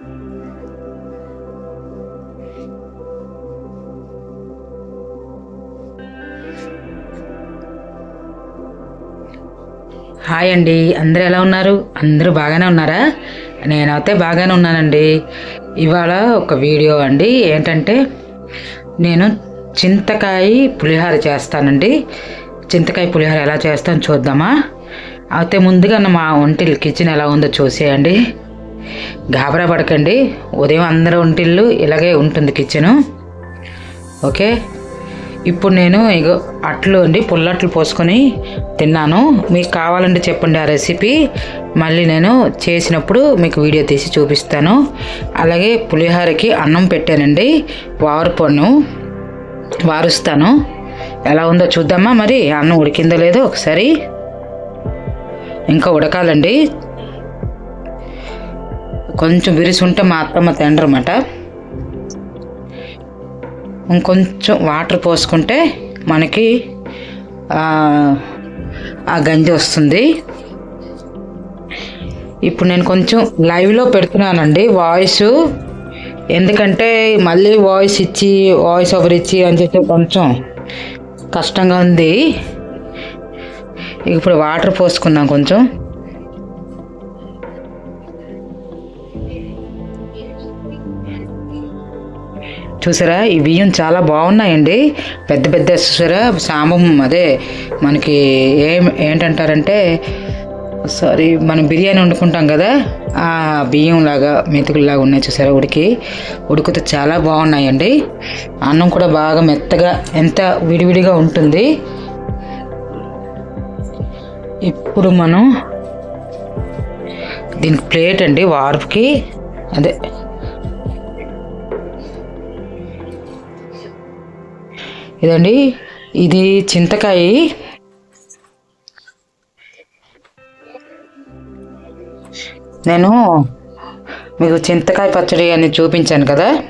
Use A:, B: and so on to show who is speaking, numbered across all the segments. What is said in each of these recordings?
A: Hi అండి. అందరూ ఎలా ఉన్నారు? అందరూ బాగానే ఉన్నారా? నేనైతే బాగానే ఉన్నానండి. ఇవాళ ఒక వీడియో అండి. ఏంటంటే నేను చింతకాయ పులిహోర చేస్తానండి. చింతకాయ పులిహోర ఎలా చేస్తాను చూద్దామా? అయితే ముందుగా మా ఒంటిల్ కిచెన్ ఎలా ఉందో చూసేయండి. గాబరా పడకండి. ఉదయం అందరి ఒంటిల్లు ఇలాగే ఉంటుంది కిచెను ఓకే? ఇప్పుడు నేను ఇగో అట్లు అండి పుల్లట్లు పోసుకొని తిన్నాను. మీకు కావాలంటే చెప్పండి ఆ రెసిపీ మళ్ళీ నేను చేసినప్పుడు మీకు వీడియో తీసి చూపిస్తాను. అలాగే పులిహోరకి అన్నం పెట్టానండి వారుపన్ను వారుస్తాను. ఎలా ఉందో చూద్దామా మరి? అన్నం ఉడికిందో లేదో ఒకసారి. ఇంకా ఉడకాలండి. కొంచెం విరిసి ఉంటే మా అత్తమ్మ తినరన్నమాట. ఇంకొంచెం వాటర్ పోసుకుంటే మనకి ఆ, ఆ గంజి వస్తుంది. ఇప్పుడు నేను కొంచెం లైవ్లో పెడుతున్నానండి వాయిస్ ఎందుకంటే మళ్ళీ వాయిస్ ఇచ్చి వాయిస్ ఓవర్ ఇచ్చి అని చెప్పి కొంచెం కష్టంగా ఉంది. ఇప్పుడు వాటర్ పోసుకుందాం కొంచెం. చూసారా? ఈ బియ్యం చాలా బాగున్నాయండి. పెద్ద పెద్ద చూసారా? సాంబం అదే. మనకి ఏం ఏంటంటారంటే సారీ మనం బిర్యానీ వండుకుంటాం కదా ఆ బియ్యం లాగా మెతుకులాగా ఉన్నాయి చూసారా ఉడికి. ఉడుకుతో చాలా బాగున్నాయండి. అన్నం కూడా బాగా మెత్తగా ఎంత విడివిడిగా ఉంటుంది. ఇప్పుడు మనం దీనికి ప్లేట్ అండి వార్పుకి. అదే. ఇదండి ఇది చింతకాయ. నేను మీకు చింతకాయ పచ్చడి అని చూపించాను కదా.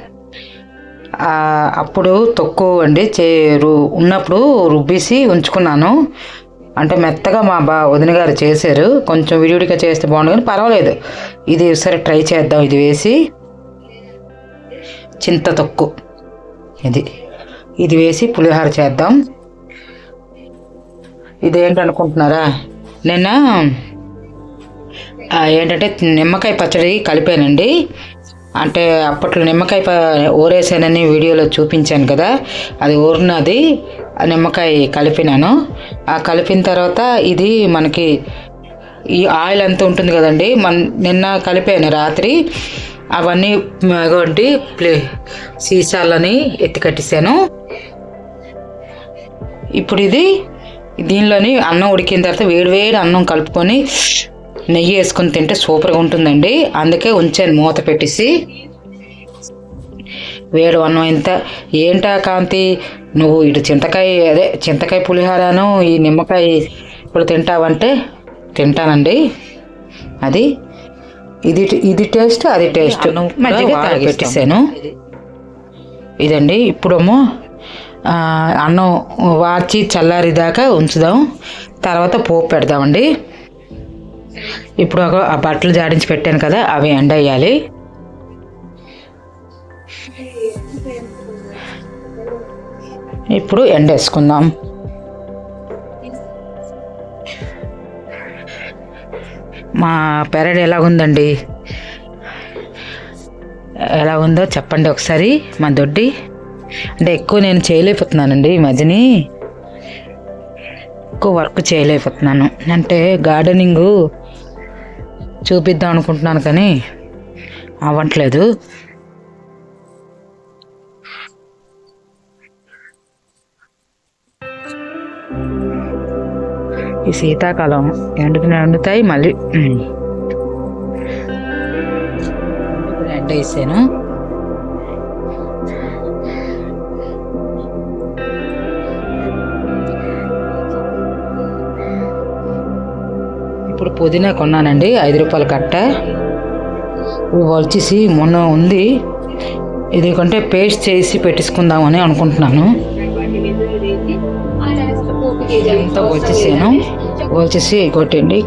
A: అప్పుడు తక్కువ అండి చే రు- ఉన్నప్పుడు రుబ్బేసి ఉంచుకున్నాను. అంటే మెత్తగా మా బా వదిన గారు చేశారు. కొంచెం విడివిడిగా చేస్తే బాగుండు కానీ పర్వాలేదు. ఇది ఒకసారి ట్రై చేద్దాం ఇది వేసి. చింత తొక్కు. ఇది. ఇది వేసి పులిహోర చేద్దాం. ఇదేంటనుకుంటున్నారా? నిన్న ఏంటంటే నిమ్మకాయ పచ్చడి కలిపానండి. అంటే అప్పట్లో నిమ్మకాయ ప ఊరేసానని వీడియోలో చూపించాను కదా. అది ఊరినది ఆ నిమ్మకాయ కలిపినాను. ఆ కలిపిన తర్వాత ఇది మనకి ఈ ఆయిల్ అంతా ఉంటుంది కదండి. మన నిన్న కలిపాను రాత్రి. అవన్నీ మగొంటి ప్లే సీసాలని ఎత్తి కట్టేసాను ఇప్పుడు ఇది దీనిలోని అన్నం ఉడికిన తర్వాత వేడి వేడి అన్నం కలుపుకొని నెయ్యి వేసుకొని తింటే సూపర్గా ఉంటుందండి. అందుకే ఉంచాను మూత పెట్టేసి. వేడి అన్నం ఎంత ఏంటా కాంతి? నువ్వు ఇటు చింతకాయ అదే చింతకాయ పులిహోరను ఈ నిమ్మకాయ ఇప్పుడు తింటావంటే తింటానండి. అది ఇది ఇది టేస్ట్ అది టేస్ట్. మజ్జిగ పెట్టేసాను ఇదండి ఇప్పుడేమో అన్నం వార్చి చల్లారిదాకా ఉంచుదాం. తర్వాత పోపు పెడదామండి. ఇప్పుడు ఒక బట్టలు జాడించి పెట్టాను కదా అవి ఎండ వేయాలి ఇప్పుడు ఎండ వేసుకుందాం. మా పెరడు ఎలాగుందండి ఎలా ఉందో చెప్పండి ఒకసారి మా దొడ్డి. అంటే ఎక్కువ నేను చేయలేకపోతున్నానండి ఈ మధ్యని. ఎక్కువ వర్క్ చేయలేకపోతున్నాను. అంటే గార్డెనింగ్ చూపిద్దాం అనుకుంటున్నాను కానీ అవ్వట్లేదు. ఈ శీతాకాలం ఎండుకుని ఎండుతాయి మళ్ళీ ఎండ వేసాను ఇప్పుడు పుదీనా కొన్నానండి ఐదు రూపాయల కట్ట. వచ్చేసి మొన్న ఉంది. ఇది కొంటే పేస్ట్ చేసి పెట్టించుకుందామని అనుకుంటున్నాను. అంతా వచ్చేసాను. వచ్చేసి కొట్టండి.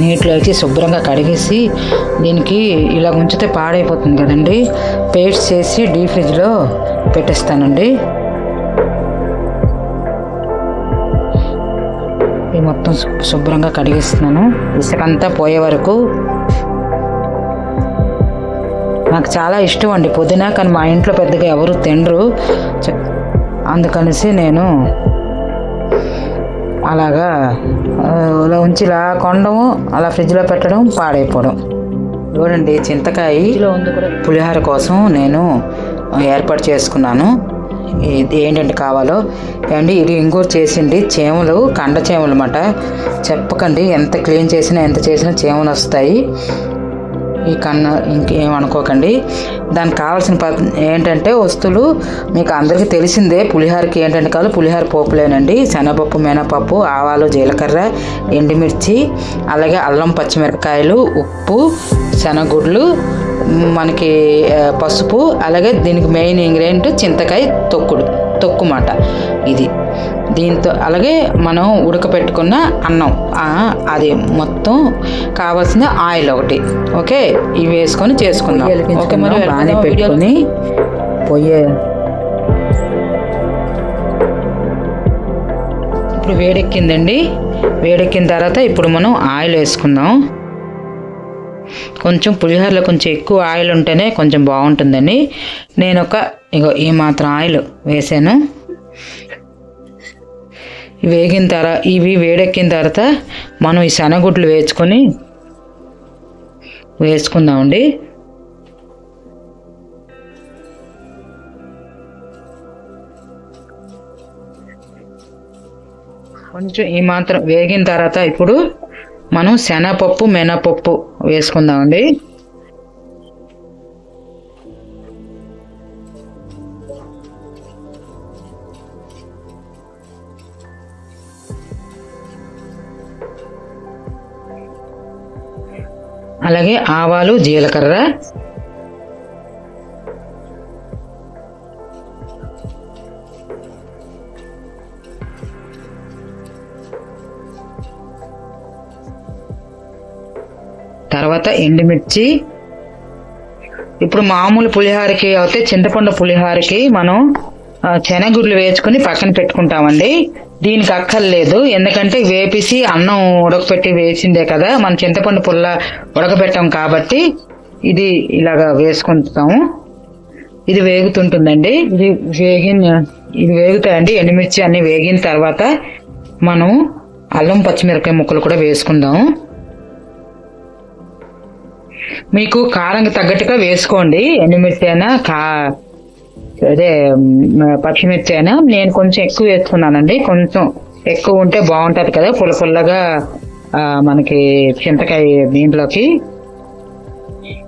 A: నీటిలో వచ్చి శుభ్రంగా కడిగేసి దీనికి ఇలా ఉంచితే పాడైపోతుంది కదండి. పేస్ట్ చేసి డీ ఫ్రిడ్జ్లో పెట్టేస్తానండి. మొత్తం శుభ్రంగా కడిగేస్తున్నాను. ఇసుకంతా పోయే వరకు నాకు చాలా ఇష్టం అండి. పుదీనా కానీ మా ఇంట్లో పెద్దగా ఎవరు తినరు. అందుకనేసి నేను అలాగా ఉంచి ఇలా కొనడము అలా ఫ్రిడ్జ్లో పెట్టడం పాడైపోవడం. చూడండి చింతకాయ పులిహోర కోసం నేను ఏర్పాటు చేసుకున్నాను. ఇది ఏంటంటే కావాలో? అండి ఇది ఇంకోటి చేసింది చేమలు కండ చేమలు అన్నమాట. చెప్పకండి ఎంత క్లీన్ చేసినా ఎంత చేసినా చేమలు వస్తాయి. ఈ కన్న ఇంకేమనుకోకండి దానికి కావాల్సిన ప ఏంటంటే వస్తువులు మీకు అందరికీ తెలిసిందే. పులిహోరకి ఏంటంటే కాదు పులిహోర పోపులేనండి. శనగపప్పు మినపప్పు ఆవాలు జీలకర్ర ఎండుమిర్చి అలాగే అల్లం పచ్చిమిరపకాయలు ఉప్పు శనగుడ్లు మనకి పసుపు అలాగే దీనికి మెయిన్ ఇంగ్రీడియంట్ చింతకాయ తొక్కుడు తొక్కు మాట ఇది. దీంతో అలాగే మనం ఉడకపెట్టుకున్న అన్నం అది మొత్తం కావాల్సిన ఆయిల్ ఒకటి ఓకే? ఇవి వేసుకొని చేసుకుందాం. ఓకే మరి బాగానే పెట్టుకొని పొయ్యి ఇప్పుడు వేడెక్కిందండి. వేడెక్కిన తర్వాత ఇప్పుడు మనం ఆయిల్ వేసుకుందాం. కొంచెం పులిహోరలో కొంచెం ఎక్కువ ఆయిల్ ఉంటేనే కొంచెం బాగుంటుందండి నేను ఒక ఇగో ఈ మాత్రం ఆయిల్ వేసాను. వేగిన తర్వాత ఇవి వేడెక్కిన తర్వాత మనం ఈ శనగుడ్లు వేసుకొని వేసుకుందామండి. కొంచెం ఈ మాత్రం వేగిన తర్వాత ఇప్పుడు మనం శనగపప్పు మినపప్పు వేసుకుందామండి. అలాగే ఆవాలు జీలకర్ర తర్వాత ఎండుమిర్చి. ఇప్పుడు మామూలు పులిహోరకి అయితే చింతపండు పులిహోరకి మనం శనగుడ్లు వేసుకుని పక్కన పెట్టుకుంటామండి. దీనికి అక్కర్లేదు. ఎందుకంటే వేపిసి అన్నం ఉడకపెట్టి వేసిందే కదా. మనం చింతపండు పుల్ల ఉడకపెట్టాం కాబట్టి ఇది ఇలాగా వేసుకుంటాము. ఇది వేగుతుంటుందండి. ఇది వేగిన ఇది వేగుతాయండి. ఎండుమిర్చి అన్ని వేగిన తర్వాత మనం అల్లం పచ్చిమిరపకాయ ముక్కలు కూడా వేసుకుందాము. మీకు కారంకి తగ్గట్టుగా వేసుకోండి. ఎండుమిర్చి అయినా కా అదే పచ్చిమిర్చి అయినా నేను కొంచెం ఎక్కువ వేసుకున్నానండి. కొంచెం ఎక్కువ ఉంటే బాగుంటుంది కదా పుల్ల పుల్లగా మనకి చింతకాయ దీంట్లోకి.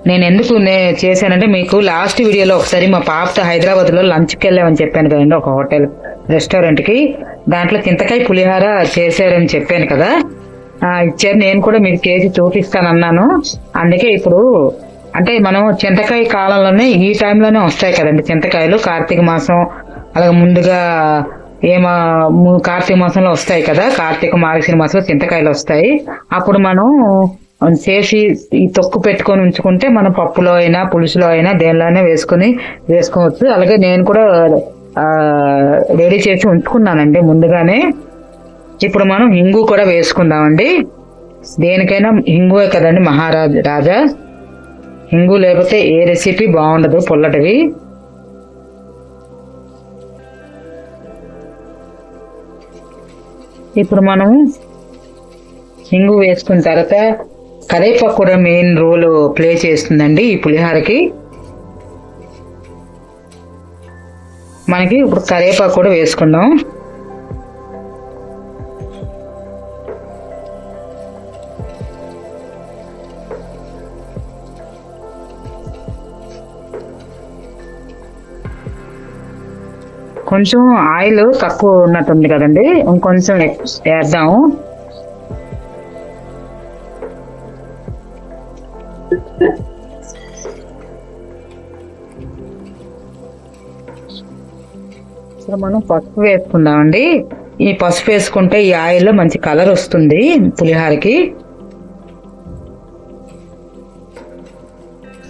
A: నేను ఎందుకు నే చేశానంటే మీకు లాస్ట్ వీడియోలో ఒకసారి మా పాపతో హైదరాబాద్లో లంచ్కి వెళ్ళామని చెప్పాను కదండి ఒక హోటల్ రెస్టారెంట్కి. దాంట్లో చింతకాయ పులిహార చేశారని చెప్పాను కదా. ఇచ్చారు. నేను కూడా మీకు చేసి చూపిస్తానన్నాను. అందుకే ఇప్పుడు అంటే మనం చింతకాయ కాలంలోనే ఈ టైంలోనే వస్తాయి కదండి చింతకాయలు. కార్తీక మాసం అలాగే ముందుగా ఏమో కార్తీక మాసంలో వస్తాయి కదా. కార్తీక మార్గశిర మాసంలో చింతకాయలు వస్తాయి. అప్పుడు మనం చేసి ఈ తొక్కు పెట్టుకొని ఉంచుకుంటే మనం పప్పులో అయినా పులుసులో అయినా దేనిలో అయినా వేసుకొని వేసుకోవచ్చు. అలాగే నేను కూడా రెడీ చేసి ఉంచుకున్నానండి ముందుగానే. ఇప్పుడు మనం హింగు కూడా వేసుకుందామండి. దేనికైనా హింగువే కదండి మహారాజ రాజా. హింగు లేకపోతే ఏ రెసిపీ బాగుండదు పుల్లటివి. ఇప్పుడు మనం హింగు వేసుకున్న తర్వాత కరేపాకు కూడా మెయిన్ రోల్ ప్లే చేస్తుందండి ఈ పులిహోరకి. మనకి ఇప్పుడు కరేపాకు కూడా వేసుకుందాం. కొంచెం ఆయిల్ తక్కువ ఉన్నట్టుంది కదండి. ఇంకొంచెం వేద్దాము. మనం పసుపు వేసుకుందామండి. ఈ పసుపు వేసుకుంటే ఈ ఆయిల్లో మంచి కలర్ వస్తుంది పులిహారకి.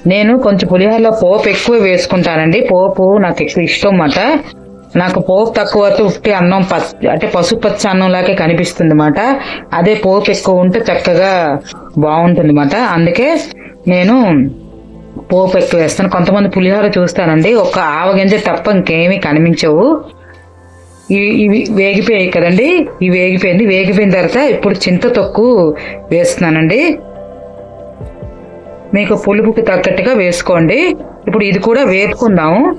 A: నేను కొంచెం పులిహోరలో పోపు ఎక్కువ వేసుకుంటానండి. పోపు నాకు ఎక్కువ ఇష్టం అన్నమాట. నాకు పోపు తక్కువ ఉట్టి అన్నం పచ్చ అంటే పసుపు పచ్చ అన్నంలాగే కనిపిస్తుంది అన్నమాట అదే పోపు ఎక్కువ ఉంటే చక్కగా బాగుంటుంది అన్నమాట అందుకే నేను పోపు ఎక్కువ వేస్తాను. కొంతమంది పులిహోర చూస్తానండి ఒక ఆవగింజ తప్ప ఇంకేమీ కనిపించవు. ఇవి ఇవి వేగిపోయాయి కదండి. ఇవి వేగిపోయింది. వేగిపోయిన తర్వాత ఇప్పుడు చింత తొక్కు వేస్తున్నానండి. మీకు పులుపుకి తగ్గట్టుగా వేసుకోండి. ఇప్పుడు ఇది కూడా వేపుకుందాము.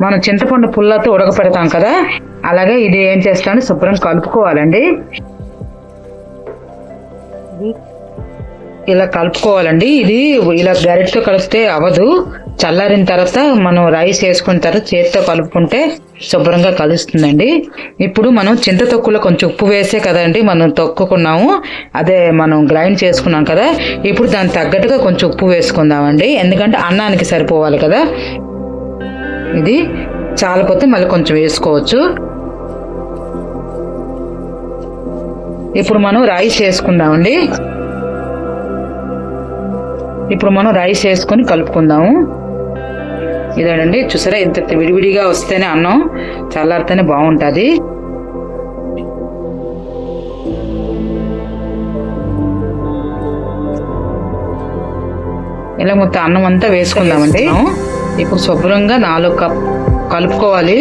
A: మనం చింతపండు పుల్లతో ఉడకపెడతాం కదా అలాగే ఇది ఏం చేస్తాను శుభ్రం కలుపుకోవాలండి. ఇలా కలుపుకోవాలండి. ఇది ఇలా గరిటతో కలిపితే అవ్వదు. చల్లారిన తర్వాత మనం రైస్ వేసుకున్న తర్వాత చేతితో కలుపుకుంటే శుభ్రంగా కలుస్తుందండి. ఇప్పుడు మనం చింత తొక్కులో కొంచెం ఉప్పు వేసే కదండి మనం తొక్కుకున్నాము. అదే మనం గ్రైండ్ చేసుకున్నాం కదా. ఇప్పుడు దానికి తగ్గట్టుగా కొంచెం ఉప్పు వేసుకుందామండి. ఎందుకంటే అన్నానికి సరిపోవాలి కదా. ఇది చాలపోతే మళ్ళీ కొంచెం వేసుకోవచ్చు. ఇప్పుడు మనం రైస్ వేసుకుందామండి. ఇప్పుడు మనం రైస్ వేసుకొని కలుపుకుందాము. ఇదేనండి చూసారా? ఇంత విడివిడిగా వస్తేనే అన్నం చల్లారితేనే బాగుంటుంది. ఇలా మొత్తం అన్నం అంతా వేసుకుందామండి. ఇప్పుడు శుభ్రంగా నాలుగు కప్ కలుపుకోవాలి.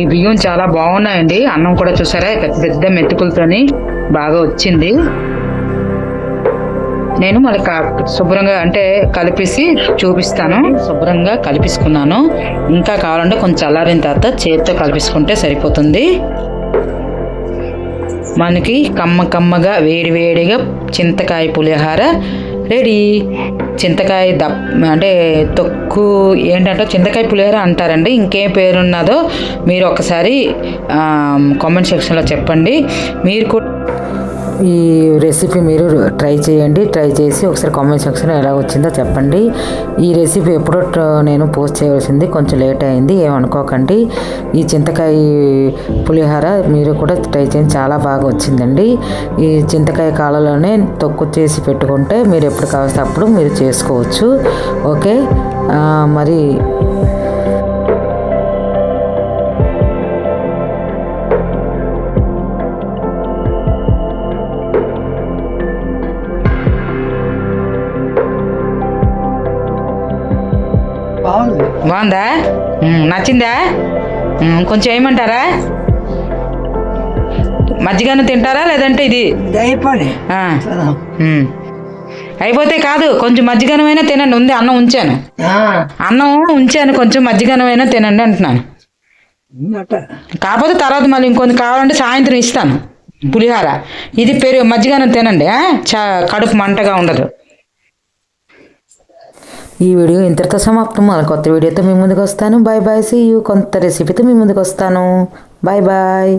A: ఈ బియ్యం చాలా బాగున్నాయండి. అన్నం కూడా చూసారా? పెద్ద పెద్ద మెతుకులతోని బాగా వచ్చింది. నేను మళ్ళీ శుభ్రంగా అంటే కలిపేసి చూపిస్తాను. శుభ్రంగా కలిపిసుకున్నాను. ఇంకా కావాలంటే కొంచెం చల్లారిన తర్వాత చేతితో కలిపేసుకుంటే సరిపోతుంది. మనకి కమ్మ కమ్మగా వేడి వేడిగా చింతకాయ పులిహోర రెడీ. చింతకాయ దప్ అంటే తొక్కు ఏంటంటే చింతకాయ పులిహోర అంటారండి. ఇంకేం పేరున్నదో మీరు ఒకసారి కామెంట్ సెక్షన్లో చెప్పండి. మీరు కూడా ఈ రెసిపీ మీరు ట్రై చేయండి. ట్రై చేసి ఒకసారి కామెంట్ సెక్షన్లో ఎలా వచ్చిందో చెప్పండి. ఈ రెసిపీ ఎప్పుడో నేను పోస్ట్ చేయవలసింది కొంచెం లేట్ అయింది. ఏమనుకోకండి ఈ చింతకాయ పులిహోర మీరు కూడా ట్రై చేయండి. చాలా బాగా వచ్చిందండి. ఈ చింతకాయ కాలంలోనే తొక్కు చేసి పెట్టుకుంటే మీరు ఎప్పుడు కావాల్సినప్పుడు మీరు చేసుకోవచ్చు. ఓకే మరి నచ్చిందా? కొంచెం ఏమంటారా? మజ్జిగను తింటారా లేదంటే ఇది. అయిపోతే కాదు కొంచెం మజ్జిగనమైనా తినండి ఉంది అన్నం ఉంచాను. అన్నం ఉంచాను కొంచెం మజ్జిగనమైనా తినండి అంటున్నాను. కాకపోతే తర్వాత మళ్ళీ ఇంకొంచెం కావాలంటే సాయంత్రం ఇస్తాను పులిహార. ఇది పెరుగు మజ్జిగనం తినండి కడుపు మంటగా ఉండదు. ఈ వీడియో ఇంతటితో సమాప్తం. మళ్ళీ కొత్త వీడియోతో మీ ముందుకు వస్తాను. బాయ్ బాయ్ సీ యూ కొంత రెసిపీతో మీ ముందుకు వస్తాను. Bye bye